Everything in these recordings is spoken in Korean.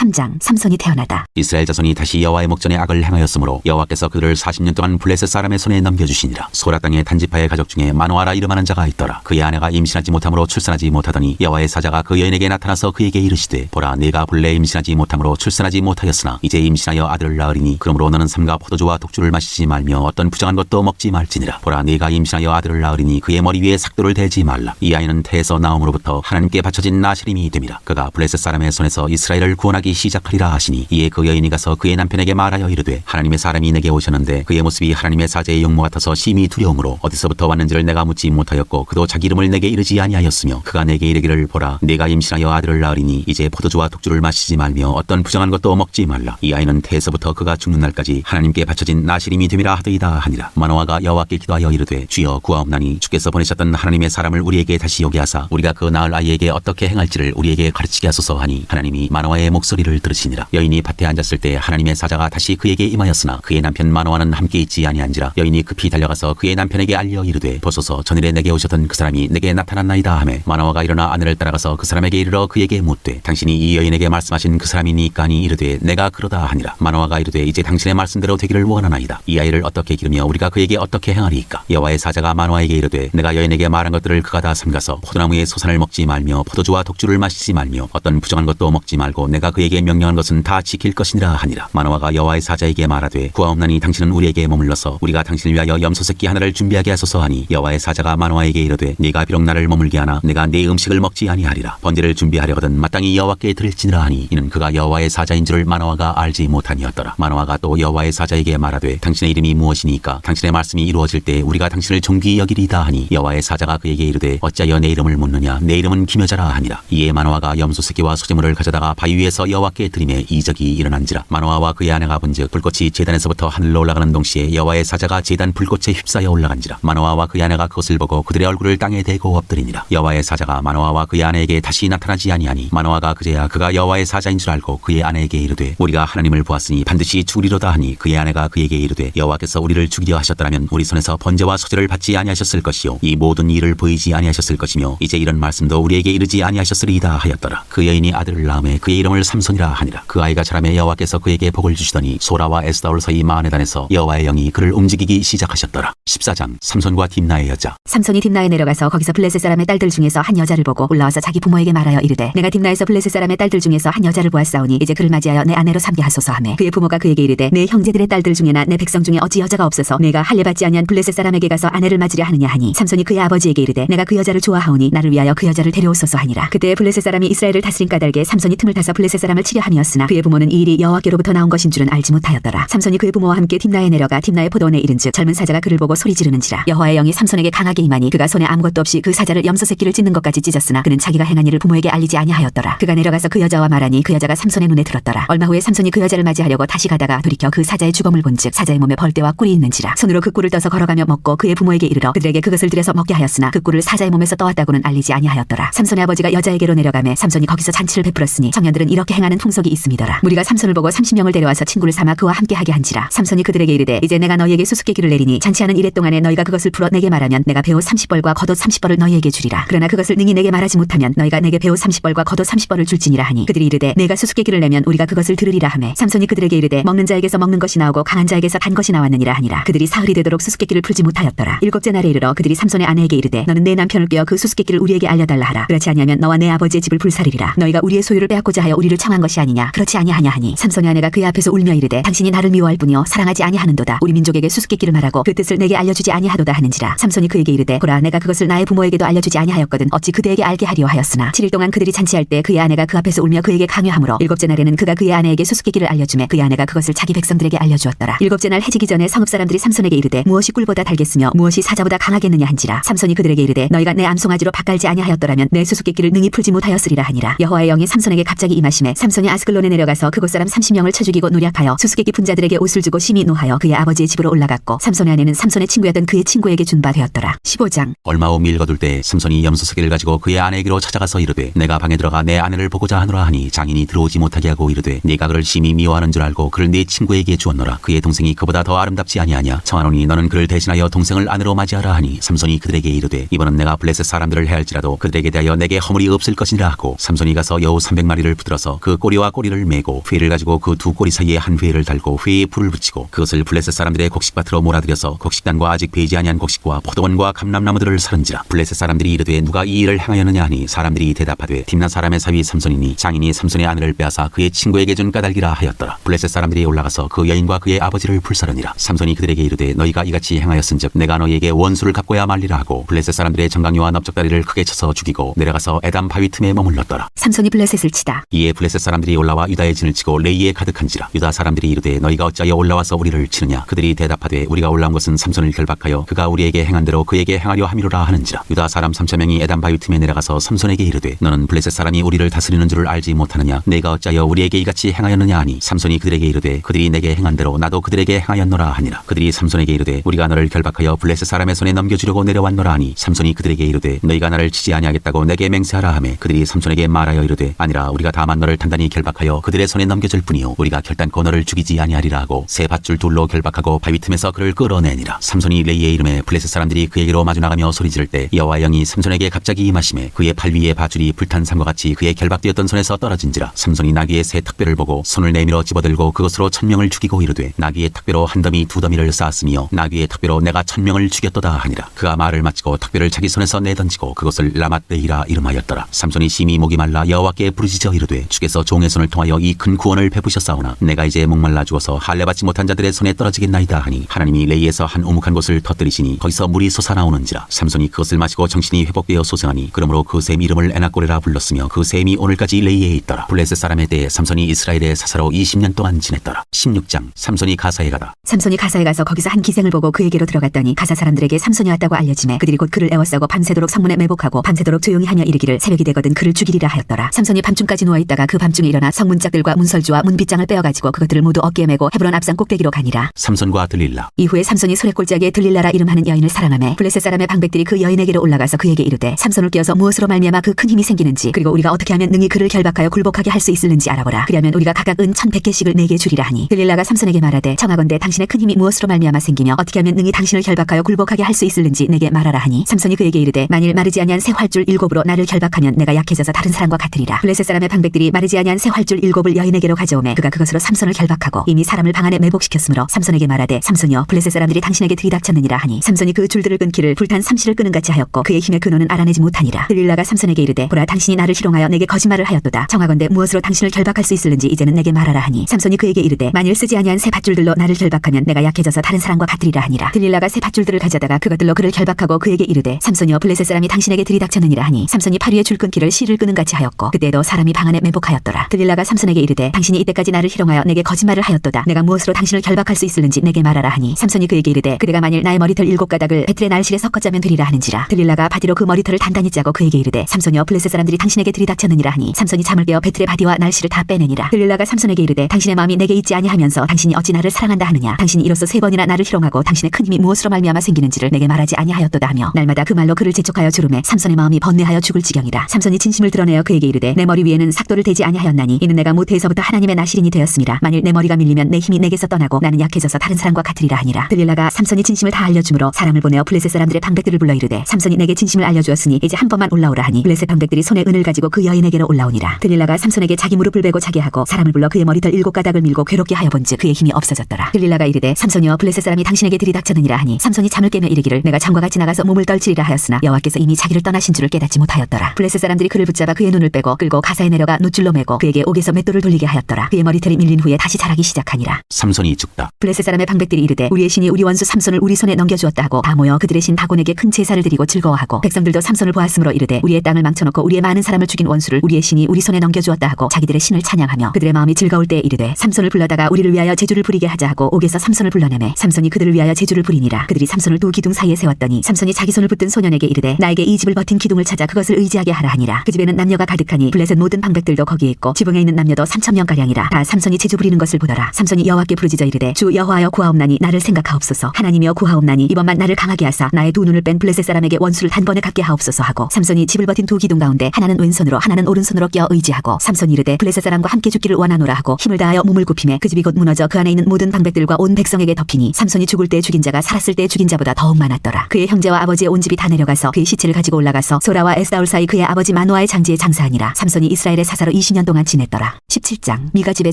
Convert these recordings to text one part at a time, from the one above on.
3장 삼손이 태어나다. 이스라엘 자손이 다시 여호와의 목전에 악을 행하였으므로 여호와께서 그들을 40년 동안 블레셋 사람의 손에 넘겨주시니라. 소라 땅의 단지파의 가족 중에 마노아라 이름하는 자가 있더라. 그의 아내가 임신하지 못함으로 출산하지 못하더니 여호와의 사자가 그 여인에게 나타나서 그에게 이르시되 보라 네가 본래 임신하지 못함으로 출산하지 못하였으나 이제 임신하여 아들을 낳으리니 그러므로 너는 삼가 포도주와 독주를 마시지 말며 어떤 부정한 것도 먹지 말지니라. 보라 네가 임신하여 아들을 낳으리니 그의 머리 위에 삭도를 대지 말라. 이 아이는 태에서 나옴으로부터 하나님께 바쳐진 나시림이 됨이라. 그가 블레셋 사람의 손에서 이스라엘을 구원하기 시작하리라 하시니 이에 그 여인이 가서 그의 남편에게 말하여 이르되 하나님의 사람이 내게 오셨는데 그의 모습이 하나님의 사제의 용모 같아서 심히 두려움으로 어디서부터 왔는지를 내가 묻지 못하였고 그도 자기 이름을 내게 이르지 아니하였으며 그가 내게 이르기를 보라. 내가 임신하여 아들을 낳으리니 이제 포도주와 독주를 마시지 말며 어떤 부정한 것도 먹지 말라. 이 아이는 태에서부터 그가 죽는 날까지 하나님께 바쳐진 나시림이 됨이라 하더이다 하니라. 마노아가 여호와께 기도하여 이르되 주여 구하옵나니 주께서 보내셨던 하나님의 사람을 우리에게 다시 오게 하사 우리가 그 낳을 아이에게 어떻게 행할지를 우리에게 가르치게 하소서 하니 하나님이 마노아의 목소리 를 들으시니라. 여인이 밭에 앉았을 때 하나님의 사자가 다시 그에게 임하였으나 그의 남편 마노아는 함께 있지 아니한지라. 여인이 급히 달려가서 그의 남편에게 알려 이르되 보소서 전일에 내게 오셨던 그 사람이 내게 나타났나이다 하매 마노아가 일어나 아내를 따라가서 그 사람에게 이르러 그에게 묻되 당신이 이 여인에게 말씀하신 그 사람이니까 하니 이르되 내가 그러다 하니라. 마노아가 이르되 이제 당신의 말씀대로 되기를 원하나이다. 이 아이를 어떻게 기르며 우리가 그에게 어떻게 행하리이까? 여호와의 사자가 마노아에게 이르되 내가 여인에게 말한 것들을 그가 다 삼가서 포도나무의 소산을 먹지 말며 포도주와 독주를 마시지 말며 어떤 부정한 것도 먹지 말고 내가 그에게 명령한 것은 다 지킬 것이니라 하니라. 마노아가 여호와의 사자에게 말하되 구하옵나니 당신은 우리에게 머물러서 우리가 당신을 위하여 염소 새끼 하나를 준비하게 하소서 하니 여호와의 사자가 마노아에게 이르되 네가 비록 나를 머물게 하나 내가 네 음식을 먹지 아니하리라. 번제를 준비하려거든 마땅히 여호와께 드릴지니라 하니 이는 그가 여호와의 사자인 줄을 마노아가 알지 못하니었더라. 마노아가 또 여호와의 사자에게 말하되 당신의 이름이 무엇이니까 당신의 말씀이 이루어질 때 우리가 당신을 존귀히 여기리다 하니 여호와의 사자가 그에게 이르되 어찌하여 내 이름을 묻느냐? 내 이름은 기묘자라 하니라. 이에 마노아가 염소 새끼와 소재물을 가져다가 바위 위에서 여 호와께 드림에 이적이 일어난지라 마노아와 그의 아내가 본즉 불꽃이 제단에서부터 하늘로 올라가는 동시에 여호와의 사자가 제단 불꽃에 휩싸여 올라간지라 마노아와 그의 아내가 그것을 보고 그들의 얼굴을 땅에 대고 엎드리니라 여호와의 사자가 마노아와 그의 아내에게 다시 나타나지 아니하니 마노아가 그제야 그가 여호와의 사자인 줄 알고 그의 아내에게 이르되 우리가 하나님을 보았으니 반드시 죽으리로다 하니 그의 아내가 그에게 이르되 여호와께서 우리를 죽이려 하셨더라면 우리 손에서 번제와 소제를 받지 아니하셨을 것이요 이 모든 일을 보이지 아니하셨을 것이며 이제 이런 말씀도 우리에게 이르지 아니하셨으리이다 하였더라 그 여인이 아들을 낳음에 그의 이름을 삼손 이라 하니라. 그 아이가 자라매 여호와께서 그에게 복을 주시더니 소라와 에스다올 사이 마하네단에서 여호와의 영이 그를 움직이기 시작하셨더라. 14장 삼손과 딥나의 여자. 삼손이 딥나에 내려가서 거기서 블레셋 사람의 딸들 중에서 한 여자를 보고 올라와서 자기 부모에게 말하여 이르되 내가 딥나에서 블레셋 사람의 딸들 중에서 한 여자를 보았사오니 이제 그를 맞이하여 내 아내로 삼게 하소서 하매 그의 부모가 그에게 이르되 내 형제들의 딸들 중에나 내 백성 중에 어찌 여자가 없어서 내가 할례 받지 아니한 블레셋 사람에게 가서 아내를 맞으려 하느냐 하니 삼손이 그의 아버지에게 이르되 내가 그 여자를 좋아하오니 나를 위하여 그 여자를 데려오소서 하니라. 그때 블레셋 사람이 이스라엘을 다스린 까닭에 삼손이 틈을 타서 블레셋 사람을 치려 함이었으나 그의 부모는 이 일이 여호와께로부터 나온 것인 줄은 알지 못하였더라. 삼손이 그의 부모와 함께 딥나에 내려가 딥나의 포도원에 이른즉 젊은 사자가 그를 보고 소리 지르는지라. 여호와의 영이 삼손에게 강하게 임하니 그가 손에 아무것도 없이 그 사자를 염소 새끼를 찢는 것까지 찢었으나 그는 자기가 행한 일을 부모에게 알리지 아니하였더라. 그가 내려가서 그 여자와 말하니 그 여자가 삼손의 눈에 들었더라. 얼마 후에 삼손이 그 여자를 맞이하려고 다시 가다가 돌이켜 그 사자의 주검을 본즉 사자의 몸에 벌떼와 꿀이 있는지라. 손으로 그 꿀을 떠서 걸어가며 먹고 그의 부모에게 이르러 그들에게 그것을 들여서 먹게 하였으나 그 꿀을 사자의 몸에서 떠왔다고는 알리지 아니하였더라. 삼손의 아버지가 여자에게로 내려가매 삼손이 거기서 잔치를 베풀었으니 청년들은 이렇게 행하는 풍속이 있음이더라. 무리가 삼손을 보고 삼십 명을 데려와서 친구를 삼아 그와 함께 하게 한지라. 삼손이 그들에게 이르되 이제 내가 너희에게 수수께끼를 내리니 잔치하는 이래 동안에 너희가 그것을 풀어 내게 말하면 내가 배우 삼십 벌과 겉옷 삼십 벌을 너희에게 주리라. 그러나 그것을 능히 내게 말하지 못하면 너희가 내게 배우 삼십 벌과 겉옷 삼십 벌을 줄지니라 하니 그들이 이르되 내가 수수께끼를 내면 우리가 그것을 들으리라 하매. 삼손이 그들에게 이르되 먹는 자에게서 먹는 것이 나오고 강한 자에게서 간 것이 나왔느니라 하니라. 그들이 사흘이 되도록 수수께끼를 풀지 못하였더라. 일곱째 날에 이르러 그들이 삼손의 아내에게 이르되 너는 내 남편을 꿰어 그 수수께끼를 우리에게 알려달라 하라. 그렇지 아니하면 너와 내 아버지의 집을 불사르리라. 너희가 우리의 소유를 빼앗고자 하여 우리를 청한 것이 아니냐. 그렇지 아니하냐 하니 삼손의 아내가 그의 앞에서 울며 이르되 당신이 나를 미워할 뿐이요. 사랑하지 아니하는도다. 우리 민족에게 수수께끼를 말하고 그 뜻을 내게 알려주지 아니하도다 하는지라. 삼손이 그에게 이르되 보라 내가 그것을 나의 부모에게도 알려주지 아니하였거든 어찌 그대에게 알게 하리오 하였으나. 7일 동안 그들이 잔치할 때 그의 아내가 그 앞에서 울며 그에게 강요하므로 일곱째 날에는 그가 그의 아내에게 수수께끼를 알려주매 그의 아내가 그것을 자기 백성들에게 알려주었더라. 일곱째 날 해지기 전에 성읍 사람들이 삼손에게 이르되 무엇이 꿀보다 달겠으며 무엇이 사자보다 강하겠느냐 한지라. 삼손이 그들에게 이르되 너희가 내 암송아지로 밭갈지 아니하였더라면 내 수수께끼를 능히 풀지 못하였으리라 하니라. 여호와의 영이 삼손에게 갑자기 임하심에 삼손이 아스글론에 내려가서 그곳 사람 30명을 쳐 죽이고 노략하여 수수께끼 분자들에게 옷을 주고 심히 노하여 그의 아버지의 집으로 올라갔고 삼손의 아내는 삼손의 친구였던 그의 친구에게 준 바 되었더라. 15장. 얼마 후 밀거둘 때 삼손이 염소 새끼를 가지고 그의 아내에게로 찾아가서 이르되 내가 방에 들어가 내 아내를 보고자 하노라 하니 장인이 들어오지 못하게 하고 이르되 네가 그를 심히 미워하는 줄 알고 그를 네 친구에게 주었노라. 그의 동생이 그보다 더 아름답지 아니하냐. 청하노니 너는 그를 대신하여 동생을 아내로 맞이하라 하니 삼손이 그들에게 이르되 이번은 내가 블레셋 사람들을 해할지라도 그들에게 대하여 내게 허물이 없을 것이니라 하고 삼손이 가서 여우 300마리를 붙들어서 그그 꼬리와 꼬리를 메고 회를 가지고 그 두 꼬리 사이에 한 회를 달고 회에 불을 붙이고 그것을 블레셋 사람들의 곡식밭으로 몰아들여서 곡식단과 아직 배지 아니한 곡식과 포도원과 감람나무들을 사른지라 블레셋 사람들이 이르되 누가 이 일을 행하였느냐 하니 사람들이 대답하되 딥나 사람의 사위 삼손이니 장인이 삼손의 아내를 빼앗아 그의 친구에게 준 까닭이라 하였더라. 블레셋 사람들이 올라가서 그 여인과 그의 아버지를 불사르니라. 삼손이 그들에게 이르되 너희가 이같이 행하였은즉 내가 너희에게 원수를 갚고야 말리라 하고 블레셋 사람들의 정강이와 넓적다리를 크게 쳐서 죽이고 내려가서 에담 바위 틈에 머물렀더라. 삼손이 블레셋을 치다. 이에 블레셋 사람들이 올라와 유다의 진을 치고 레이에 가득한지라. 유다 사람들이 이르되 너희가 어찌하여 올라와서 우리를 치느냐? 그들이 대답하되 우리가 올라온 것은 삼손을 결박하여 그가 우리에게 행한 대로 그에게 행하려 함이로라 하는지라. 유다 사람 삼천 명이 에담 바위 틈에 내려가서 삼손에게 이르되 너는 블레셋 사람이 우리를 다스리는 줄을 알지 못하느냐? 내가 어찌하여 우리에게 이같이 행하였느냐 하니? 삼손이 그들에게 이르되 그들이 내게 행한 대로 나도 그들에게 행하였노라 하니라. 그들이 삼손에게 이르되 우리가 너를 결박하여 블레셋 사람의 손에 넘겨주려고 내려왔노라 하니. 삼손이 그들에게 이르되 너희가 나를 치지 아니하겠다고 내게 맹세하라 하매. 그들이 삼손에게 말하여 이르되 아니라 우리가 다만 너를 단단히 결박하여 그들의 손에 넘겨줄 뿐이요. 우리가 결단코 너를 죽이지 아니하리라 하고 세 밧줄 둘로 결박하고 바위 틈에서 그를 끌어내니라. 삼손이 레이의 이름에 블레셋 사람들이 그에게로 마주 나가며 소리 지를 때 여호와 영이 삼손에게 갑자기 임하심에 그의 팔 위에 밧줄이 불탄 삼과 같이 그의 결박되었던 손에서 떨어진지라. 삼손이 나귀의 새 턱뼈를 보고 손을 내밀어 집어들고 그것으로 천명을 죽이고 이르되 나귀의 턱뼈로 한 더미 두 더미를 쌓았으며 나귀의 턱뼈로 내가 천명을 죽였도다 하니라. 그가 말을 마치고 턱뼈를 자기 손에서 내던지고 그것을 라맛레이라 이름하였더라. 삼손이 심히 목이 말라 여호와께 부르짖어 이르되 주께서 종의 손을 통하여 이 큰 구원을 베푸셨사오나 내가 이제 목말라 죽어서 할례 받지 못한 자들의 손에 떨어지겠나이다 하니 하나님이 레이에서 한 우묵한 곳을 터뜨리시니 거기서 물이 솟아나오는지라 삼손이 그것을 마시고 정신이 회복되어 소생하니 그러므로 그 샘 이름을 에나꼬레라 불렀으며 그 샘이 오늘까지 레이에 있더라. 블레셋 사람에 대해 삼손이 이스라엘의 사사로 20년 동안 지냈더라. 16장 삼손이 가사에 가다. 삼손이 가사에 가서 거기서 한 기생을 보고 그에게로 들어갔더니 가사 사람들에게 삼손이 왔다고 알려지매 그들이 곧 그를 애워싸고 밤새도록 성문에 매복하고 밤새도록 조용히 하며 이르기를 새벽이 되거든 그를 죽이리라 하였더라. 삼손이 밤중까지 누워 있다가 그밤 중에 일어나 성문짝들과 문설주와 문빗장을 빼어가지고 그것들을 모두 어깨에 메고 헤브론 앞산 꼭대기로 가니라. 삼손과 들릴라. 이후에 삼손이 소래골짜기에 들릴라라 이름하는 여인을 사랑하매 블레셋 사람의 방백들이 그 여인에게로 올라가서 그에게 이르되 삼손을 끼어서 무엇으로 말미암아 그 큰 힘이 생기는지 그리고 우리가 어떻게 하면 능히 그를 결박하여 굴복하게 할 수 있을는지 알아보라. 그리하면 우리가 각각 은 천백 개씩을 내게 주리라 하니 들릴라가 삼손에게 말하되 청하건대 당신의 큰 힘이 무엇으로 말미암아 생기며 어떻게 하면 능히 당신을 결박하여 굴복하게 할 수 있을는지 내게 말하라 하니 삼손이 그에게 이르되 만일 마르지 아니한 새 활줄 일곱으로 나를 결박하면 내가 약해져서 다른 사람과 같으리라. 블레셋 사람의 방백들이 마르지 아니한 새 활줄 일곱을 여인에게로 가져오매 그가 그것으로 삼손을 결박하고 이미 사람을 방 안에 매복시켰으므로 삼손에게 말하되 삼손이여 블레셋 사람들이 당신에게 들이닥쳤느니라 하니 삼손이 그 줄들을 끊기를 불탄 삼시를 끄는 같이 하였고 그의 힘의 근원은 알아내지 못하니라. 들릴라가 삼손에게 이르되 보라 당신이 나를 희롱하여 내게 거짓말을 하였도다. 청하건대 무엇으로 당신을 결박할 수 있을는지 이제는 내게 말하라 하니 삼손이 그에게 이르되 만일 쓰지 아니한 새 밧줄들로 나를 결박하면 내가 약해져서 다른 사람과 같으리라 하니라. 들릴라가 새 밧줄들을 가져다가 그것들로 그를 결박하고 그에게 이르되 삼손이여 블레셋 사람이 당신에게 들이닥쳤느니라 하니 삼손이 팔 위에 줄 끊기를 실을 끄는 같이 하였고 그때도 사람이 방 안에 매복하였 더라. 들릴라가 삼손에게 이르되 당신이 이때까지 나를 희롱하여 내게 거짓말을 하였도다. 내가 무엇으로 당신을 결박할 수 있을는지 내게 말하라 하니 삼손이 그에게 이르되 그대가 만일 나의 머리털 일곱 가닥을 베틀의 날실에 섞어 짜면 되리라 하는지라. 들릴라가 바디로 그 머리털을 단단히 짜고 그에게 이르되 삼손이여 블레셋 사람들이 당신에게 들이닥쳤느니라 하니 삼손이 잠을 깨어 베틀의 바디와 날실을 다 빼내니라. 들릴라가 삼손에게 이르되 당신의 마음이 내게 있지 아니하면서 당신이 어찌 나를 사랑한다 하느냐? 당신이 이로써 세 번이나 나를 희롱하고 당신의 큰 힘이 무엇으로 말미암아 생기는지를 내게 말하지 아니하였도다 하며 날마다 그 말로 그를 재촉하여 주름에 삼손의 마음이 번뇌하여 죽을 지경이라. 삼손이 진심을 드러내어 그에게 이르되 내 머리 위에는 삭도를 대지 아니하였나니 이는 내가 모태에서부터 하나님의 나시린이 되었음이라 만일 내 머리가 밀리면 내 힘이 내게서 떠나고 나는 약해져서 다른 사람과 같으리라 하니라. 들릴라가 삼손이 진심을 다 알려주므로 사람을 보내어 블레셋 사람들의 방백들을 불러 이르되 삼손이 내게 진심을 알려주었으니 이제 한 번만 올라오라 하니 블레셋 방백들이 손에 은을 가지고 그 여인에게로 올라오니라. 들릴라가 삼손에게 자기 무릎을 베고 자게 하고 사람을 불러 그의 머리털 일곱 가닥을 밀고 괴롭게 하여 본즉 그의 힘이 없어졌더라. 들릴라가 이르되 삼손이여 블레셋 사람이 당신에게 들이닥쳤느니라 하니 삼손이 잠을 깨며 이르기를 내가 잠과 같이 나가서 몸을 떨치리라 하였으나 여호와께서 이미 자기를 떠나신 줄을 깨닫지 못하였더라. 블레셋 사람들이 그를 붙잡아 그의 눈을 빼고 끌고 가사에 내려가 노줄로 매고 그에게 옥에서 맷돌을 돌리게 하였더라. 그의 머리털이 밀린 후에 다시 자라기 시작하니라. 삼손이 죽다. 블레셋 사람의 방백들이 이르되 우리의 신이 우리 원수 삼손을 우리 손에 넘겨주었다 하고 다 모여 그들의 신 다곤에게 큰 제사를 드리고 즐거워하고 백성들도 삼손을 보았으므로 이르되 우리의 땅을 망쳐놓고 우리의 많은 사람을 죽인 원수를 우리의 신이 우리 손에 넘겨주었다 하고 자기들의 신을 찬양하며 그들의 마음이 즐거울 때에 이르되 삼손을 불러다가 우리를 위하여 제주를 부리게 하자 하고 옥에서 삼손을 불러내매 삼손이 그들을 위하여 제주를 부리니라. 그들이 삼손을 두 기둥 사이에 세웠더니 삼손이 자기 손을 붙든 소년에게 이르되 나에게 이 집을 버틴 기둥을 찾아 그것을 의지하게 하라 하니라. 그 집에는 남녀가 가득하니 블레셋 모든 방백들도 거기에 있고 지붕에 있는 남녀도 삼천 명 가량이라 다 삼손이 제주 부리는 것을 보더라. 삼손이 여호와께 부르짖어 이르되 주 여호와여 구하옵나니 나를 생각하옵소서. 하나님이여 구하옵나니 이번만 나를 강하게 하사 나의 두 눈을 뺀 블레셋 사람에게 원수를 단번에 갚게 하옵소서 하고 삼손이 집을 버틴 두 기둥 가운데 하나는 왼손으로 하나는 오른손으로 껴 의지하고 삼손이 이르되 블레셋 사람과 함께 죽기를 원하노라 하고 힘을 다하여 몸을 굽히매 그 집이 곧 무너져 그 안에 있는 모든 방백들과 온 백성에게 덮이니 삼손이 죽을 때 죽인 자가 살았을 때 죽인 자보다 더욱 많았더라. 그의 형제와 아버지의 온 집이 다 내려가서 그의 시체를 가지고 올라가서 소라와 에스다울 사이 그의 아버지 마노아의 장지에 장사하니라. 삼손이 이스라엘의 사사로 20년 3년 동안 지냈더라. 17장 미가 집의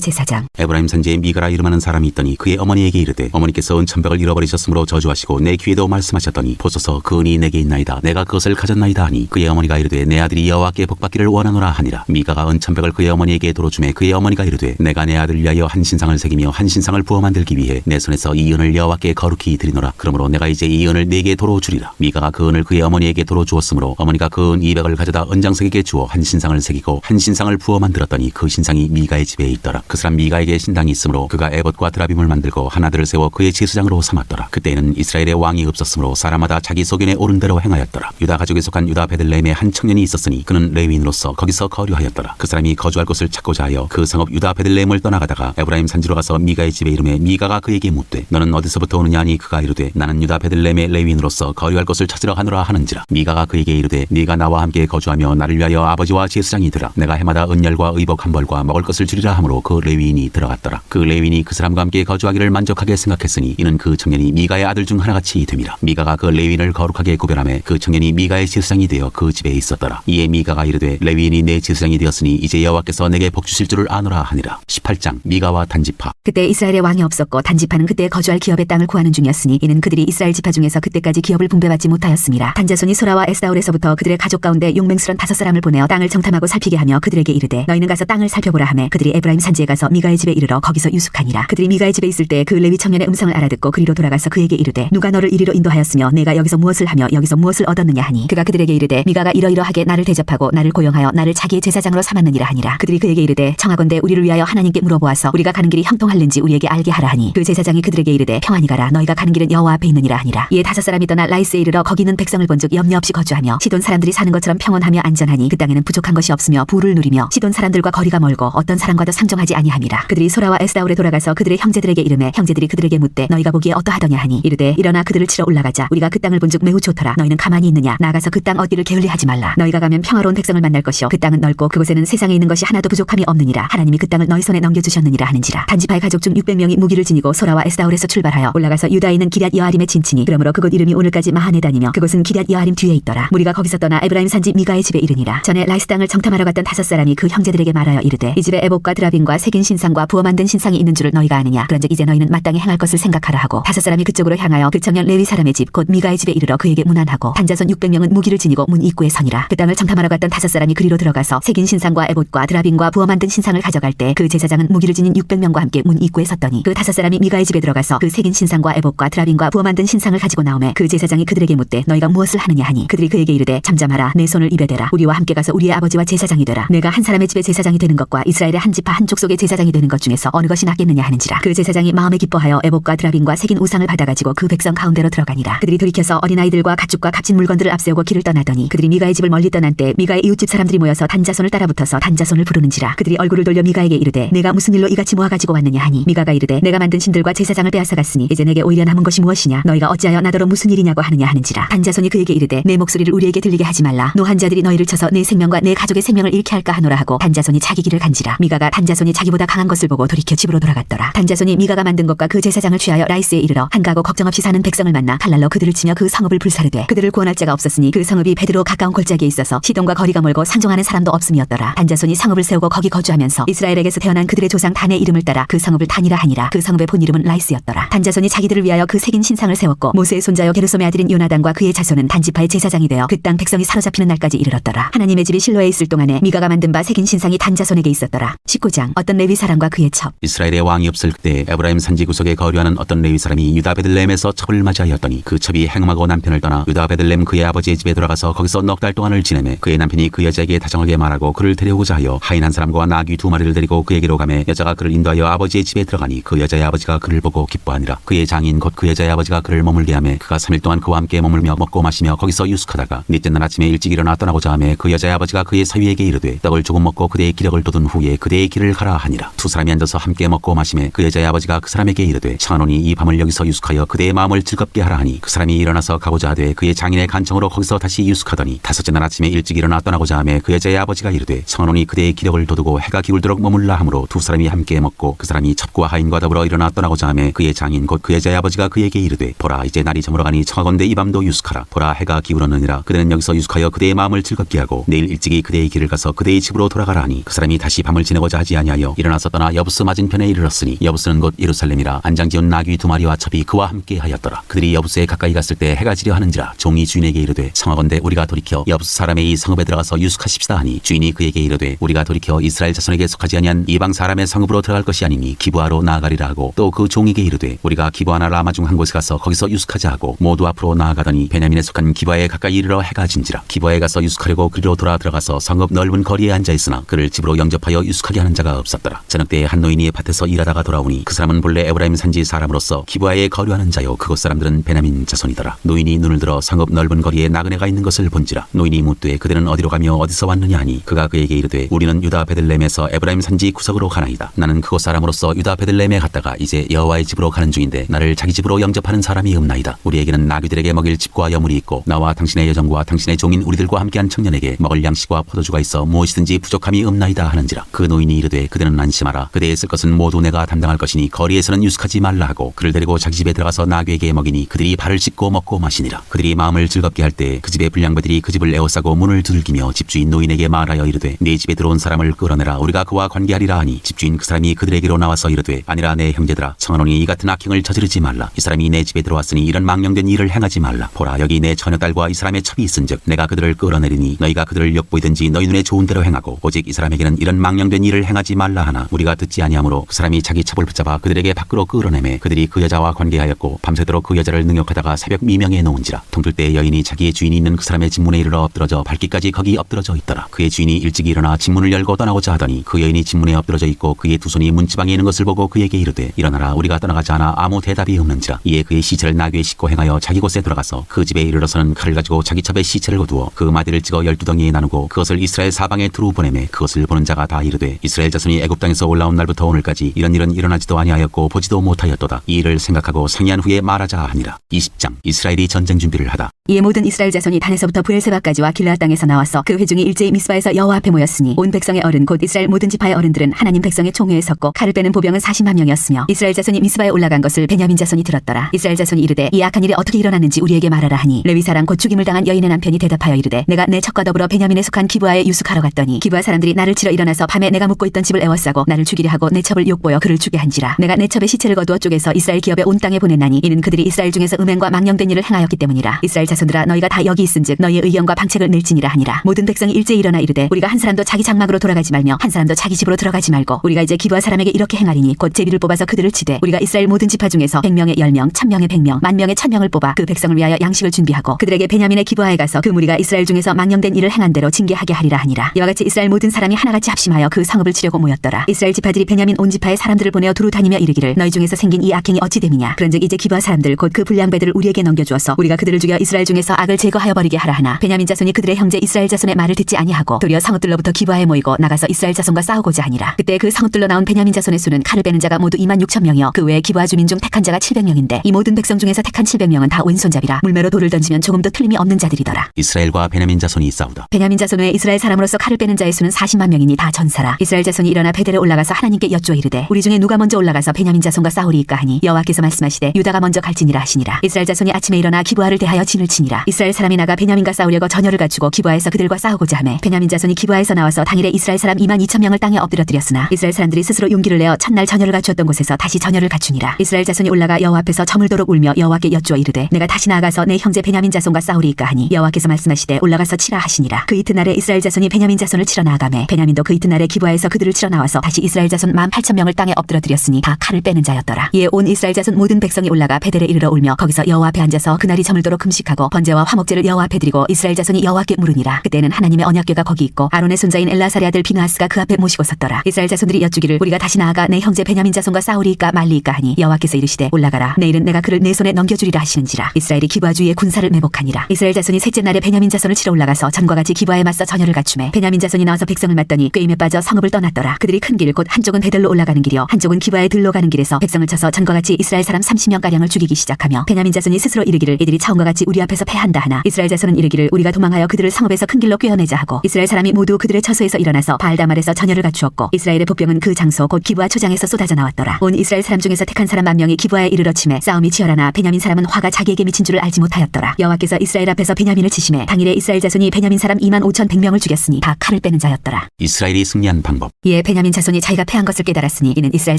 제사장. 에브라임 산지에 미가라 이름하는 사람이 있더니 그의 어머니에게 이르되 어머니께서 은천벽을 잃어버리셨으므로 저주하시고 내 귀에도 말씀하셨더니 보소서 그 은이 내게 있나이다. 내가 그것을 가졌나이다 하니 그의 어머니가 이르되 내 아들이 여호와께 복받기를 원하노라 하니라. 미가가 은천벽을 그의 어머니에게 도로 주매 그의 어머니가 이르되 내가 내 아들 위하여 한 신상을 새기며 한 신상을 부어 만들기 위해 내 손에서 이 은을 여호와께 거룩히 드리노라. 그러므로 내가 이제 이 은을 네게 도로 주리라. 미가가 그 은을 그의 어머니에게 도로 주었으므로 어머니가 그은 200을 가져다 은장색에게 주어 한 신상을 새기고 한 신상을 부어 만들 었더니 그 신상이 미가의 집에 있더라. 그 사람 미가에게 신당이 있으므로 그가 에봇과 드라빔을 만들고 하나들을 세워 그의 제수장으로 삼았더라. 그때에는 이스라엘의 왕이 없었으므로 사람마다 자기 소견에 옳은 대로 행하였더라. 유다 가족에 속한 유다 베들레헴에 한 청년이 있었으니 그는 레위인으로서 거기서 거류하였더라. 그 사람이 거주할 곳을 찾고자 하여 그 성읍 유다 베들레헴을 떠나가다가 에브라임 산지로 가서 미가의 집에 이름에 미가가 그에게 묻되 너는 어디서부터 오느냐? 하니 그가 이르되 나는 유다 베들레헴의 레위인으로서 거류할 곳을 찾으러 가노라 하는지라. 미가가 그에게 이르되 네가 나와 함께 거주하며 나를 위하여 아버지와 제사장이 되라. 내가 해마다 은열과 의복 한 벌과 먹을 것을 주리라 하므로 그 레위인이 들어갔더라. 그 레위인이 그 사람과 함께 거주하기를 만족하게 생각했으니 이는 그 청년이 미가의 아들 중 하나같이 됨이라. 미가가 그 레위인을 거룩하게 구별하며 그 청년이 미가의 제사장이 되어 그 집에 있었더라. 이에 미가가 이르되 레위인이 내 제사장이 되었으니 이제 여호와께서 내게 복 주실 줄을 아노라 하니라. 18장 미가와 단지파. 그때 이스라엘의 왕이 없었고 단지파는 그때 거주할 기업의 땅을 구하는 중이었으니 이는 그들이 이스라엘 지파 중에서 그때까지 기업을 분배받지 못하였습니다. 단자손이 소라와 에스다올에서부터 그들의 가족 가운데 용맹스런 다섯 사람을 보내어 땅을 정탐하고 살피게 하며 그들에게 이르되 너희 는 가서 땅을 살펴보라 하매 그들이 에브라임 산지에 가서 미가의 집에 이르러 거기서 유숙하니라. 그들이 미가의 집에 있을 때 그 레위 청년의 음성을 알아듣고 그리로 돌아가서 그에게 이르되 누가 너를 이리로 인도하였으며 내가 여기서 무엇을 하며 여기서 무엇을 얻었느냐 하니 그가 그들에게 이르되 미가가 이러이러하게 나를 대접하고 나를 고용하여 나를 자기의 제사장으로 삼았느니라 하니라. 그들이 그에게 이르되 청하건대 우리를 위하여 하나님께 물어보아서 우리가 가는 길이 형통할는지 우리에게 알게 하라 하니 그 제사장이 그들에게 이르되 평안히 가라 너희가 가는 길은 여호와 앞에 있느니라 하니라. 이에 다섯 사람이 떠나 라이스에 이르러 거기 있는 백성을 본즉 염려 없이 거주하며 시돈 사람들이 사는 것처럼 평온하며 안전하니 그 땅에는 부족한 것이 없으며 부를 누리며 시돈 사람들과 거리가 멀고 어떤 사람과도 상종하지 아니함이라. 그들이 소라와 에스다울에 돌아가서 그들의 형제들에게 이르매 형제들이 그들에게 묻되 너희가 보기에 어떠하더냐 하니 이르되 일어나 그들을 치러 올라가자. 우리가 그 땅을 본즉 매우 좋더라. 너희는 가만히 있느냐? 나가서 그 땅 어디를 게을리하지 말라. 너희가 가면 평화로운 백성을 만날 것이요. 그 땅은 넓고 그곳에는 세상에 있는 것이 하나도 부족함이 없느니라. 하나님이 그 땅을 너희 손에 넘겨주셨느니라 하는지라. 단지파의 가족 중 600명이 무기를 지니고 소라와 에스다울에서 출발하여 올라가서 유다에 있는 기럇 여아림에 진치니 그러므로 그곳 이름이 오늘까지 마하네다니며 그곳은 기럇 여아림 뒤에 있더라. 무리가 거기서 떠나 에브라임 산지 미가의 집에 이르니라. 전에 라이스 땅을 정탐하러 갔던 다섯 사람이 그 형제 들에게 말하여 이르되 이 집에 에봇과 드라빈과 색인 신상과 부어 만든 신상이 있는 줄을 너희가 아느냐? 그런즉 이제 너희는 마땅히 행할 것을 생각하라 하고 다섯 사람이 그쪽으로 향하여 그 청년 레위 사람의 집 곧 미가의 집에 이르러 그에게 문안하고 단자손 600명은 무기를 지니고 문 입구에 서니라. 그 땅을 정탐하러 갔던 다섯 사람이 그리로 들어가서 색인 신상과 에봇과 드라빈과 부어 만든 신상을 가져갈 때 그 제사장은 무기를 지닌 600명과 함께 문 입구에 섰더니 그 다섯 사람이 미가의 집에 들어가서 그 색인 신상과 에봇과 드라빈과 부어 만든 신상을 가지고 나오매 그 제사장이 그들에게 묻되 너희가 무엇을 하느냐 하니? 그들이 그에게 이르되 잠잠하라 내 손을 입에 대라. 우리와 함께 가서 우리의 아버지와 제사장이 되라. 내가 한 사람의 집에 제사장이 되는 것과 이스라엘의 한 지파 한족 속의 제사장이 되는 것 중에서 어느 것이 낫겠느냐 하는지라. 그 제사장이 마음에 기뻐하여 에봇과 드라빈과 색인 우상을 받아가지고 그 백성 가운데로 들어가니라. 그들이 돌이켜서 어린아이들과 가축과 값진 물건들을 앞세우고 길을 떠나더니 그들이 미가의 집을 멀리 떠난 때 미가의 이웃집 사람들이 모여서 단자손을 따라붙어서 단자손을 부르는지라. 그들이 얼굴을 돌려 미가에게 이르되 내가 무슨 일로 이같이 모아 가지고 왔느냐 하니 미가가 이르되 내가 만든 신들과 제사장을 빼앗아 갔으니 이제 내게 오히려 남은 것이 무엇이냐? 너희가 어찌하여 나더러 무슨 일이냐고 하느냐 하는지라. 단자손이 그에게 이르되 내 목소리를 우리에게 들리게 하지 말라. 노한 자들이 너희를 쳐서 내 생명과 내 가족의 생명을 잃게 할까 하노라 하고 단자손이 자기 길을 간지라. 미가가 단자손이 자기보다 강한 것을 보고 돌이켜 집으로 돌아갔더라. 단자손이 미가가 만든 것과 그 제사장을 취하여 라이스에 이르러 한가하고 걱정 없이 사는 백성을 만나 칼날로 그들을 치며 그 성읍을 불사르되 그들을 구원할 자가 없었으니 그 성읍이 베드로 가까운 골짜기에 있어서 시돈과 거리가 멀고 상종하는 사람도 없음이었더라. 단자손이 성읍을 세우고 거기 거주하면서 이스라엘에게서 태어난 그들의 조상 단의 이름을 따라 그 성읍을 단이라 하니라. 그 성읍의 본 이름은 라이스였더라. 단자손이 자기들을 위하여 그 색인 신상을 세웠고 모세의 손자여 게르솜의 아들인 요나단과 그의 자손은 단지파의 제사장이 되어 그 땅 백성이 사로잡히는 날까지 이르렀더라. 하나님의 집이 실로에 있을 동안에 미가가 만든 바 색인 신 상이 단자손에게 있었더라. 19장 어떤 레위 사람과 그의 첩. 이스라엘의 왕이 없을 때 에브라임 산지 구석에 거류하는 어떤 레위 사람이 유다 베들레헴에서 첩을 맞이하였더니 그 첩이 행음하고 남편을 떠나 유다 베들레헴 그의 아버지의 집에 들어가서 거기서 넉 달 동안을 지내매 그의 남편이 그 여자에게 다정하게 말하고 그를 데려오고자 하여 하인 한 사람과 나귀 두 마리를 데리고 그에게로 가매 여자가 그를 인도하여 아버지의 집에 들어가니 그 여자의 아버지가 그를 보고 기뻐하니라. 그의 장인 곧 그 여자의 아버지가 그를 머물게 하매 그가 3일 동안 그와 함께 머물며 먹고 마시며 거기서 유숙하다가 넷째 날 아침에 일찍 일어나 떠나고자 하매 그 여자의 아버지가 그의 사위에게 이르되 떡을 조금 먹고 그대의 기력을 돋은 후에 그대의 길을 가라 하니라. 두 사람이 앉아서 함께 먹고 마시매 그 여자의 아버지가 그 사람에게 이르되 청하노니 이 밤을 여기서 유숙하여 그대의 마음을 즐겁게 하라 하니 그 사람이 일어나서 가고자 하되 그의 장인의 간청으로 거기서 다시 유숙하더니 다섯째 날 아침에 일찍 일어나 떠나고자 하매 그 여자의 아버지가 이르되 청하노니 그대의 기력을 돋우고 해가 기울도록 머물라 하므로 두 사람이 함께 먹고 그 사람이 첩과 하인과 더불어 일어나 떠나고자 하매 그의 장인 곧 그 여자의 아버지가 그에게 이르되 보라 이제 날이 저물어가니 청하건대 이 밤도 유숙하라. 보라 해가 기울었느니라. 그대는 여기서 유숙하여 그대의 마음을 즐겁게 하고 내일 일찍이 그대의 길을 가서 그대의 집으로 돌아가라 가라 하니 그 사람이 다시 밤을 지내고자 하지 아니하여 일어나서 떠나 여부스 맞은편에 이르렀으니 여부스는 곧 예루살렘이라 안장지은 나귀 두 마리와 첩이 그와 함께 하였더라. 그들이 여부스에 가까이 갔을 때 해가 지려 하는지라 종이 주인에게 이르되 청하건대 우리가 돌이켜 여부스 사람의 이 성읍에 들어가서 유숙하십시다 하니 주인이 그에게 이르되 우리가 돌이켜 이스라엘 자손에게 속하지 아니한 이방 사람의 성읍으로 들어갈 것이 아니니 기부하러 나아가리라 하고 또 그 종에게 이르되 우리가 기부하나 라마 중 한 곳에 가서 거기서 유숙하자 하고 모두 앞으로 나아가더니 베냐민에 속한 기부하에 가까이 이르러 해가 진지라. 기부하에 가서 유숙하려고 그리로 돌아 들어가서 성읍 넓은 거리에 앉아 있으나 그를 집으로 영접하여 유숙하게 하는 자가 없었더라. 저녁 때에 한 노인이 밭에서 일하다가 돌아오니 그 사람은 본래 에브라임 산지 사람으로서 기부하에 거류하는 자요. 그곳 사람들은 베냐민 자손이더라. 노인이 눈을 들어 성읍 넓은 거리에 나그네가 있는 것을 본지라. 노인이 묻되 그들은 어디로 가며 어디서 왔느냐 하니 그가 그에게 이르되 우리는 유다 베들레헴에서 에브라임 산지 구석으로 가나이다. 나는 그곳 사람으로서 유다 베들레헴에 갔다가 이제 여호와의 집으로 가는 중인데 나를 자기 집으로 영접하는 사람이 없나이다. 우리에게는 나귀들에게 먹일 집과 여물이 있고 나와 당신의 여정과 당신의 종인 우리들과 함께한 청년에게 먹을 양식과 포도주가 있어 무엇이든지 부족 함이 없나이다 하는지라. 그 노인이 이르되 그대는 안심하라. 그대의 쓸 것은 모두 내가 담당할 것이니 거리에서는 유숙하지 말라 하고 그를 데리고 자기 집에 들어가서 나귀에게 먹이니 그들이 발을 씻고 먹고 마시니라. 그들이 마음을 즐겁게 할 때 그 집의 불량배들이 그 집을 에워싸고 문을 두들기며 집주인 노인에게 말하여 이르되 내 집에 들어온 사람을 끌어내라. 우리가 그와 관계하리라 하니 집주인 그 사람이 그들에게로 나와서 이르되 아니라 내 형제들아 청하노니 이 같은 악행을 저지르지 말라. 이 사람이 내 집에 들어왔으니 이런 망령된 일을 행하지 말라. 보라 여기 내 처녀딸과 이 사람의 첩이 있은즉 내가 그들을 끌어내리니 너희가 그들을 역보이든지 너희 눈에 좋은 대로 행하고 오직 이 사람에게는 이런 망령된 일을 행하지 말라 하나 우리가 듣지 아니하므로 그 사람이 자기 첩을 붙잡아 그들에게 밖으로 끌어내매 그들이 그 여자와 관계하였고 밤새도록 그 여자를 능욕하다가 새벽 미명에 놓은지라 동틀 때 여인이 자기의 주인이 있는 그 사람의 집문에 이르러 엎드러져 밝기까지 거기 엎드러져 있더라. 그의 주인이 일찍 일어나 집문을 열고 떠나고자 하더니 그 여인이 집문에 엎드러져 있고 그의 두 손이 문지방에 있는 것을 보고 그에게 이르되 일어나라. 우리가 떠나가지 않아 아무 대답이 없는지라. 이에 그의 시체를 나귀에 싣고 행하여 자기 곳에 들어가서 그 집에 이르러서는 칼을 가지고 자기 첩의 시체를 거두어 그 마디를 찍어 열두 덩이에 나누고 그것을 이스라엘 사방에 두루 보내매 그것을 보는 자가 다 이르되 이스라엘 자손이 애굽 땅에서 올라온 날부터 오늘까지 이런 일은 일어나지도 아니하였고 보지도 못하였도다. 이 일을 생각하고 생리한 후에 말하자 하니라. 20장. 이스라엘이 전쟁 준비를 하다. 이에 모든 이스라엘 자손이 단에서부터 부엘세바까지와 길라 땅에서 나와서 그 회중이 일제히 미스바에서 여호와 앞에 모였으니 온 백성의 어른 곧 이스라엘 모든 지파의 어른들은 하나님 백성의 총회에 섰고 칼을 빼는 보병은 40만 명이었으며 이스라엘 자손이 미스바에 올라간 것을 베냐민 자손이 들었더라. 이스라엘 자손이 이르되 이 악한 일이 어떻게 일어났는지 우리에게 말하라 하니 레위 사람 곧 죽임을 당한 여인의 남편이 대답하여 이르되 내가 내 척과 더불어 베냐민에 속한 기부하에 유숙하러 갔더니 기부하 사람 들이 나를 치러 일어나서 밤에 내가 묵고 있던 집을 에워싸고 나를 죽이려 하고 내 첩을 욕보여 그를 죽게 한지라. 내가 내 첩의 시체를 거두어 쪼개서 이스라엘 기업에 온 땅에 보냈나니 이는 그들이 이스라엘 중에서 음행과 망령된 일을 행하였기 때문이라. 이스라엘 자손들아 너희가 다 여기 있은즉 너희의 의견과 방책을 낼지니라 하니라. 모든 백성이 일제히 일어나 이르되 우리가 한 사람도 자기 장막으로 돌아가지 말며 한 사람도 자기 집으로 들어가지 말고 우리가 이제 기부하 사람에게 이렇게 행하리니 곧 제비를 뽑아서 그들을 치되 우리가 이스라엘 모든 지파 중에서 100명의 10명 1000명의 100명 만명의 1000명을 뽑아 그 백성을 위하여 양식을 준비하고 그들에게 베냐민의 기부하에 가서 그 무리가 이스라엘 중에서 망령된 일을 행한 대로 징계하게 하리라 하니라. 이와 같이 이스라엘 모든 사람이 하나같이 합심하여 그 성읍을 치려고 모였더라. 이스라엘 지파들이 베냐민 온 지파의 사람들을 보내어 두루 다니며 이르기를 너희 중에서 생긴 이 악행이 어찌 됨이냐? 그런즉 이제 기부하 사람들 곧 그 불량배들을 우리에게 넘겨주어서 우리가 그들을 죽여 이스라엘 중에서 악을 제거하여 버리게 하라 하나. 베냐민 자손이 그들의 형제 이스라엘 자손의 말을 듣지 아니하고 도리어 성읍들로부터 기부하에 모이고 나가서 이스라엘 자손과 싸우고자 하니라. 그때 그 성읍들로 나온 베냐민 자손의 수는 칼을 빼는 자가 모두 2만 6천 명이요. 그 외에 기부하 주민 중 택한 자가 700명인데 이 모든 백성 중에서 택한 700명은 다 왼손잡이라. 물매로 돌을 던지면 조금도 틀림이 없는 자들이더라. 이스라엘과 베냐민 자손이 싸우다. 베냐민 자손 외에 이스라엘 사람으로서 칼을 빼는 자의 수는 40만 명이니 다 전사라. 이스라엘 자손이 일어나 베델에 올라가서 하나님께 여쭈어 이르되 우리 중에 누가 먼저 올라가서 베냐민 자손과 싸우리이까 하니 여호와께서 말씀하시되 유다가 먼저 갈지니라 하시니라. 이스라엘 자손이 아침에 일어나 기부하를 대하여 진을 치니라. 이스라엘 사람이 나가 베냐민과 싸우려고 전열을 갖추고 기부하에서 그들과 싸우고자 하매 베냐민 자손이 기부하에서 나와서 당일에 이스라엘 사람 2만 2천 명을 땅에 엎드려뜨렸으나 이스라엘 사람들이 스스로 용기를 내어 첫날 전열을 갖추었던 곳에서 다시 전열을 갖추니라. 이스라엘 자손이 올라가 여호와 앞에서 저물도록 울며 여호와께 여쭈어 이르되 내가 다시 나아가서 내 형제 베냐민 자손과 싸우리이까 하니 여호와께서 말씀하시되 올라가서 치라 하시니라. 그 이튿날에 이스라엘 자손이 베냐민 자손을 치러 나아가 매 베냐민도 그 이튿날에 기부하에서 그들을 치러 나와서 다시 이스라엘 자손 만 8천 명을 땅에 엎드려뜨렸으니 다 칼을 빼는 자였더라. 이에 온 이스라엘 자손 모든 백성이 올라가 베델에 이르러 울며 거기서 여호와 앞에 앉아서 그날이 저물도록 금식하고 번제와 화목제를 여호와 앞에 드리고 이스라엘 자손이 여호와께 물으니라. 그때는 하나님의 언약궤가 거기 있고 아론의 손자인 엘라사리 아들 비누아스가 그 앞에 모시고 섰더라. 이스라엘 자손들이 여쭈기를 우리가 다시 나아가 내 형제 베냐민 자손과 싸우리이까 말리이까 하니 여호와께서 이르시되 올라가라. 내일은 내가 그를 내 손에 넘겨주리라 하시는지라. 이스라엘이 기부하 주위에 군사를 매복하니라. 이스라엘 자손이 셋째 날에 베냐민 자손을 치러 올라가서 전과 같이 기부하에 맞서 전열을 갖추매 베냐민 자손이 나와서 백 성을 맞더니 꾀임에 빠져 성읍을 떠났더라. 그들이 큰 길 곧 한쪽은 베델로 올라가는 길이요 한쪽은 기부하에 들로 가는 길에서 백성을 쳐서 전과 같이 이스라엘 사람 30명 가량을 죽이기 시작하며 베냐민 자손이 스스로 이르기를 이들이 처음과 같이 우리 앞에서 패한다 하나 이스라엘 자손은 이르기를 우리가 도망하여 그들을 성읍에서 큰 길로 꿰어내자 하고 이스라엘 사람이 모두 그들의 처소에서 일어나서 바알다말에서 전열을 갖추었고 이스라엘의 복병은 그 장소 곧 기부하 초장에서 쏟아져 나왔더라. 온 이스라엘 사람 중에서 택한 사람 만 명이 기부하에 이르러 침에 싸움이 치열하나 베냐민 사람은 화가 자기에게 미친 줄을 알지 못하였더라. 여호와께서 이스라엘 앞에서 베냐민을 치심해 당일에 이스라엘 자손이 베냐민 사람 2만 5천 100명을 죽였으니 다 칼을 빼는 자였더 라. 하였더라. 이스라엘이 승리한 방법 이에 베냐민 자손이 자기가 패한 것을 깨달았으니 이는 이스라엘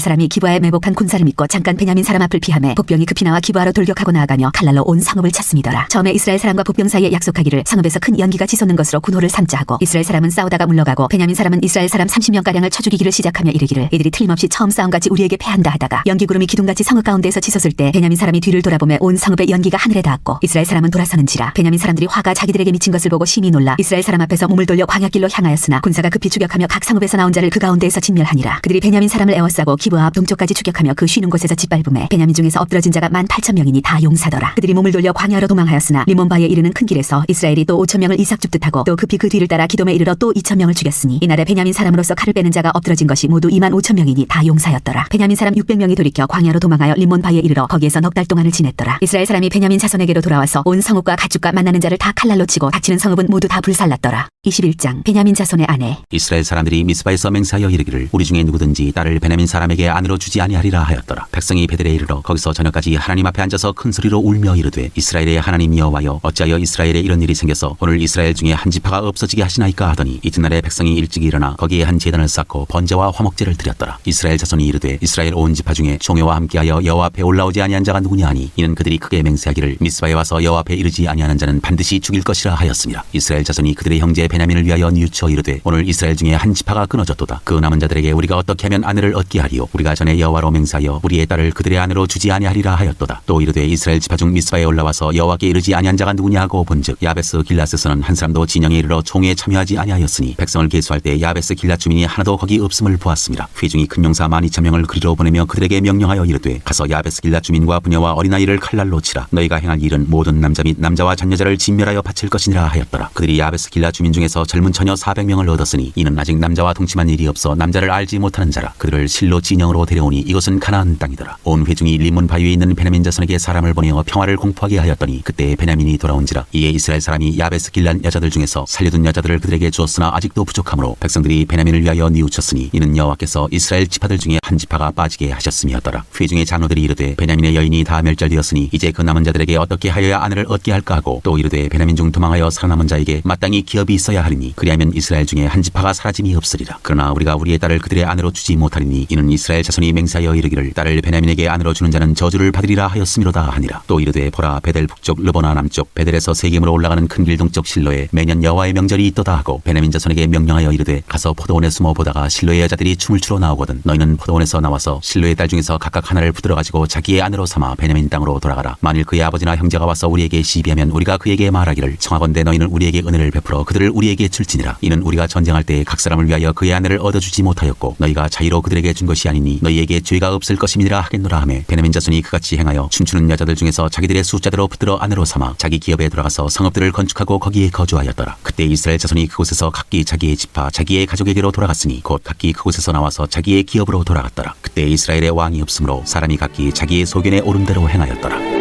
사람이 기부하에 매복한 군사를 믿고 잠깐 베냐민 사람 앞을 피하매 복병이 급히 나와 기부하로 돌격하고 나아가며 칼날로 온 성읍을 쳤음이더라. 처음에 이스라엘 사람과 복병 사이에 약속하기를 성읍에서 큰 연기가 치솟는 것으로 군호를 삼자 하고 이스라엘 사람은 싸우다가 물러가고 베냐민 사람은 이스라엘 사람 30명 가량을 쳐 죽이기를 시작하며 이르기를 이들이 틀림없이 처음 싸움같이 우리에게 패한다 하다가 연기 구름이 기둥같이 성읍 가운데에서 치솟을 때 베냐민 사람이 뒤를 돌아보매 온 성읍의 연기가 하늘에 닿았고 이스라엘 사람은 돌아서는지라 베냐민 사람들이 화가 자기들에게 미친 것을 보고 심히 놀라 이스라엘 사람 앞에서 몸을 돌려 광야길로 향하였으나 군사가 급히 추격하며 각 성읍에서 나온 자를 그 가운데에서 진멸하니라. 그들이 베냐민 사람을 에워싸고 기브아 앞 동쪽까지 추격하며 그 쉬는 곳에서 짓밟음에 베냐민 중에서 엎드러진 자가 만 팔천 명이니 다 용사더라. 그들이 몸을 돌려 광야로 도망하였으나 리몬바에 이르는 큰 길에서 이스라엘이 또 오천 명을 이삭 줍듯 하고 또 급히 그 뒤를 따라 기돔에 이르러 또 이천 명을 죽였으니 이날에 베냐민 사람으로서 칼을 빼는 자가 엎드러진 것이 모두 이만 오천 명이니 다 용사였더라. 베냐민 사람 육백 명이 돌이켜 광야로 도망하여 리몬바에 이르러 거기에서 넉 달 동안을 지냈더라. 이스라엘 사람이 베냐민 자손에게로 돌아와서 온 성읍과 가축과 만나는 자를 다 칼날로 치고 닥치는 성읍은 모두 다 불살랐더라 21장 베냐민 자손의 아내. 이스라엘 사람들이 미스바에서 맹세하여 이르기를 우리 중에 누구든지 딸을 베냐민 사람에게 아내로 주지 아니하리라 하였더라. 백성이 베델에 이르러 거기서 저녁까지 하나님 앞에 앉아서 큰 소리로 울며 이르되 이스라엘의 하나님 여호와여 어찌하여 이스라엘에 이런 일이 생겨서 오늘 이스라엘 중에 한 지파가 없어지게 하시나이까 하더니 이튿날에 백성이 일찍 일어나 거기에 한 제단을 쌓고 번제와 화목제를 드렸더라. 이스라엘 자손이 이르되 이스라엘 온 지파 중에 종회와 함께하여 여호와 앞에 올라오지 아니한 자가 누구냐 하니 이는 그들이 크게 맹세하기를 미스바에 와서 여호와 앞에 이르지 아니하는 자는 반드시 죽일 것이라 하였습니다. 이스라엘 자손이 그들의 형제 베냐민을 위하여 뉘우쳐 이르되 오늘 이스라엘 중에 한 지파가 끊어졌도다. 그 남은 자들에게 우리가 어떻게 하면 아내를 얻게 하리요? 우리가 전에 여호와로 맹세하여 우리의 딸을 그들의 아내로 주지 아니하리라 하였도다. 또 이르되 이스라엘 지파 중 미스바에 올라와서 여호와께 이르지 아니한 자가 누구냐 하고 본즉 야베스 길라스에서는 한 사람도 진영에 이르러 총회에 참여하지 아니하였으니 백성을 계수할 때 야베스 길라 주민이 하나도 거기 없음을 보았습니다. 회중이 큰 용사 만 이천 명을 그리로 보내며 그들에게 명령하여 이르되 가서 야베스 길라 주민과 부녀와 어린아이를 칼날로 치라. 너희가 행할 일은 모든 남자 및 남자와 잔여자를 진멸하여 바칠 것이니라 하였더라. 그들이 야베스 길라 주민 중 에서 젊은 처녀 400명을 얻었으니 이는 아직 남자와 동침한 일이 없어 남자를 알지 못하는 자라. 그들을 실로 진영으로 데려오니 이것은 가나안 땅이더라. 온 회중이 리몬 바위에 있는 베냐민 자손에게 사람을 보내어 평화를 공포하게 하였더니 그때 베냐민이 돌아온지라. 이에 이스라엘 사람이 야베스 길란 여자들 중에서 살려둔 여자들을 그들에게 주었으나 아직도 부족하므로 백성들이 베냐민을 위하여 뉘우쳤으니 이는 여호와께서 이스라엘 지파들 중에 한 지파가 빠지게 하셨음이었더라. 회중의 장로들이 이르되 베냐민의 여인이 다 멸절되었으니 이제 그 남은 자들에게 어떻게 하여야 아내를 얻게 할까 하고 또 이르되 베냐민 중 도망하여 살아남은 자에게 마땅히 기업이 있어 야 하리니 그리하면 이스라엘 중에 한 지파가 사라짐이 없으리라. 그러나 우리가 우리의 딸을 그들의 아내로 주지 못하리니 이는 이스라엘 자손이 맹세하여 이르기를 딸을 베냐민에게 아내로 주는 자는 저주를 받으리라 하였음이로다 하니라. 또 이르되 보라 베델 북쪽 르보나 남쪽 베델에서 세겜으로 올라가는 큰 길 동쪽 실로에 매년 여호와의 명절이 있도다 하고 베냐민 자손에게 명령하여 이르되 가서 포도원에 숨어 보다가 실로의 여자들이 춤을 추러 나오거든 너희는 포도원에서 나와서 실로의 딸 중에서 각각 하나를 붙들어 가지고 자기의 아내로 삼아 베냐민 땅으로 돌아가라. 만일 그의 아버지나 형제가 와서 우리에게 시비하면 우리가 그에게 말하기를 청하건대 너희는 우리에게 은혜를 베풀어 그들을 우리에게 줄지니라. 이는 우리가 전쟁할 때각 사람을 위하여 그의 아내를 얻어주지 못하였고 너희가 자유로 그들에게 준 것이 아니니 너희에게 죄가 없을 것임이니라 하겠노라 하매. 베냐민 자손이 그같이 행하여 춤추는 여자들 중에서 자기들의 숫자대로 붙들어 아내로 삼아 자기 기업에 들어가서 성읍들을 건축하고 거기에 거주하였더라. 그때 이스라엘 자손이 그곳에서 각기 자기의 지파 자기의 가족에게로 돌아갔으니 곧 각기 그곳에서 나와서 자기의 기업으로 돌아갔더라. 그때 이스라엘의 왕이 없으므로 사람이 각기 자기의 소견에 오른 대로 행하였더라